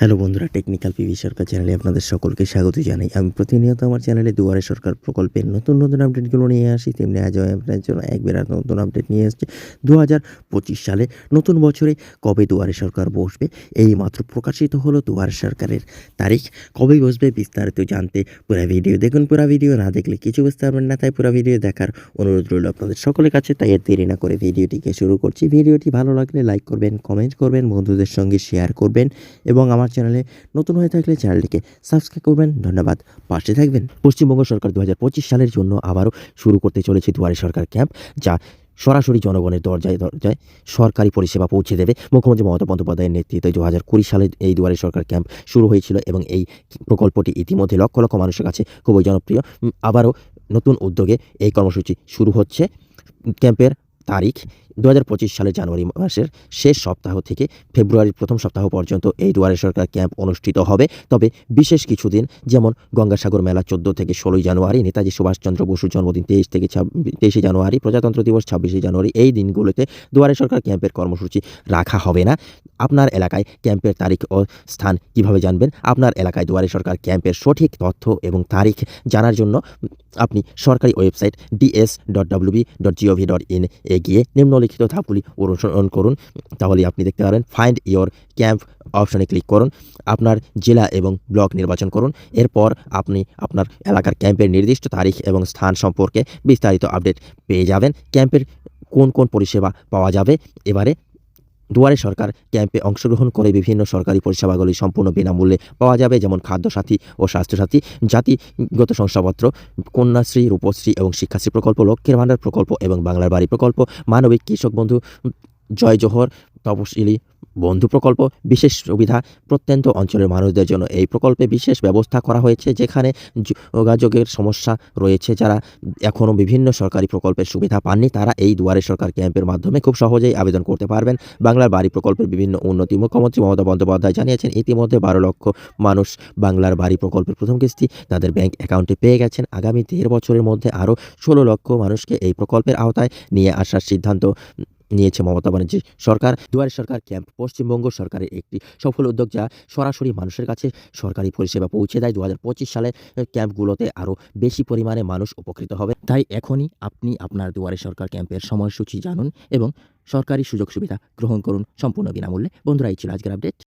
Hello বন্ধুরা technical PV সরকার চ্যানেলে আপনাদের সকলকে স্বাগত জানাই। আমি প্রতিনিয়ত আমার চ্যানেলে দুয়ারে সরকার প্রকল্পের নতুন নতুন আপডেটগুলো নিয়ে আসি। তেমনি আজও আপনার জন্য এক বিরাট নতুন আপডেট নিয়ে এসেছি। দু হাজার সালে নতুন বছরে কবে দুয়ারে সরকার বসবে? এই মাত্র প্রকাশিত হলো দুয়ারে সরকারের তারিখ। কবে বসবে বিস্তারিত জানতে পুরো ভিডিও দেখুন। পুরো ভিডিও না দেখলে কিছু বুঝতে পারবেন না, তাই পুরো ভিডিও দেখার অনুরোধ রইল আপনাদের সকলের কাছে। তাই আর দেরি না করে ভিডিওটিকে শুরু করছি। ভিডিওটি ভালো লাগলে লাইক করবেন কমেন্ট করবেন, বন্ধুদের সঙ্গে শেয়ার করবেন এবং আমার চ্যানেলে নতুন হয়ে থাকলে চ্যানেলটিকে সাবস্ক্রাইব করবেন। ধন্যবাদ। পাশে থাকবেন। পশ্চিমবঙ্গ সরকার দু হাজার পঁচিশ সালের জন্য আবারও শুরু করতে চলেছে দুয়ারে সরকার ক্যাম্প, যা সরাসরি জনগণের দরজায় দরজায় সরকারি পরিষেবা পৌঁছে দেবে। মুখ্যমন্ত্রী মমতা বন্দ্যোপাধ্যায়ের নেতৃত্বে দু হাজার কুড়ি সালে এই দুয়ারে সরকার ক্যাম্প শুরু হয়েছিল এবং এই প্রকল্পটি ইতিমধ্যে লক্ষ লক্ষ মানুষের কাছে খুবই জনপ্রিয়। আবারও নতুন উদ্যোগে এই কর্মসূচি শুরু হচ্ছে। ক্যাম্পের তারিখ দু হাজার পঁচিশ সালের জানুয়ারি মাসের শেষ সপ্তাহ থেকে ফেব্রুয়ারির প্রথম সপ্তাহ পর্যন্ত এই দুয়ারে সরকার ক্যাম্প অনুষ্ঠিত হবে। তবে বিশেষ কিছুদিন, যেমন গঙ্গাসাগর মেলা চোদ্দ থেকে ষোলোই জানুয়ারি, নেতাজি সুভাষচন্দ্র বসুর জন্মদিন তেইশ থেকে তেইশে জানুয়ারি, প্রজাতন্ত্র দিবস ছাব্বিশে জানুয়ারি, এই দিনগুলোতে দুয়ারে সরকার ক্যাম্পের কর্মসূচি রাখা হবে না। আপনার এলাকায় ক্যাম্পের তারিখ ও স্থান কীভাবে জানবেন? আপনার এলাকায় দুয়ারে সরকার ক্যাম্পের সঠিক তথ্য এবং তারিখ জানার জন্য আপনি সরকারি website DS dot WB dot GOV dot in এ গিয়ে নিম্নলিখিত ধাপগুলি অনুসরণ করুন। তাহলে আপনি দেখতে পারেন ফাইন্ড ইয়োর ক্যাম্প অপশনে ক্লিক করুন, আপনার জেলা এবং ব্লক নির্বাচন করুন। এরপর আপনি আপনার এলাকার ক্যাম্পের নির্দিষ্ট তারিখ এবং স্থান সম্পর্কে বিস্তারিত আপডেট পেয়ে যাবেন। ক্যাম্পের কোন কোন পরিষেবা পাওয়া যাবে? এবারে দুয়ারে সরকার ক্যাম্পে অংশগ্রহণ করে বিভিন্ন সরকারি পরিষেবাগুলি সম্পূর্ণ বিনামূল্যে পাওয়া যাবে, যেমন খাদ্যসাথী ও স্বাস্থ্যসাথী, জাতিগত শংসাপত্র, কন্যাশ্রী, রূপশ্রী এবং শিক্ষাশ্রী প্রকল্প, লক্ষ্মীর ভাণ্ডার প্রকল্প এবং বাংলার বাড়ি প্রকল্প, মানবিক কৃষক বন্ধু জয় জোহর, তপশিলি, বন্ধু প্রকল্প, বিশেষ সুবিধা প্রত্যন্ত অঞ্চলের মানুষদের জন্য। এই প্রকল্পে বিশেষ ব্যবস্থা করা হয়েছে, যেখানে যোগাযোগের সমস্যা রয়েছে। যারা এখনও বিভিন্ন সরকারি প্রকল্পের সুবিধা পাননি, তারা এই দুয়ারে সরকার ক্যাম্পের মাধ্যমে খুব সহজেই আবেদন করতে পারবেন। বাংলার বাড়ি প্রকল্পের বিভিন্ন উন্নতি মুখ্যমন্ত্রী মমতা বন্দ্যোপাধ্যায় জানিয়েছেন, ইতিমধ্যে বারো লক্ষ মানুষ বাংলার বাড়ি প্রকল্পের প্রথম কিস্তি তাদের ব্যাংক অ্যাকাউন্টে পেয়ে গেছেন। আগামী দেড় বছরের মধ্যে আরও ষোলো লক্ষ মানুষকে এই প্রকল্পের আওতায় নিয়ে আসার সিদ্ধান্ত নিয়েছে মমতা ব্যানার্জি সরকার। দুয়ারে সরকার, ক্যাম্প, পশ্চিমবঙ্গ সরকারের একটি সফল উদ্যোগ যা সরাসরি মানুষের কাছে সরকারি পরিষেবা পৌঁছে দেয়। দু হাজার পঁচিশ সালে ক্যাম্পগুলোতে আরও বেশি পরিমাণে মানুষ উপকৃত হবে। তাই এখনই আপনি আপনার দুয়ারে সরকার ক্যাম্পের সময়সূচি জানুন এবং সরকারি সুযোগ সুবিধা গ্রহণ করুন সম্পূর্ণ বিনামূল্যে। বন্ধুরা, এই ছিল আজকের আপডেট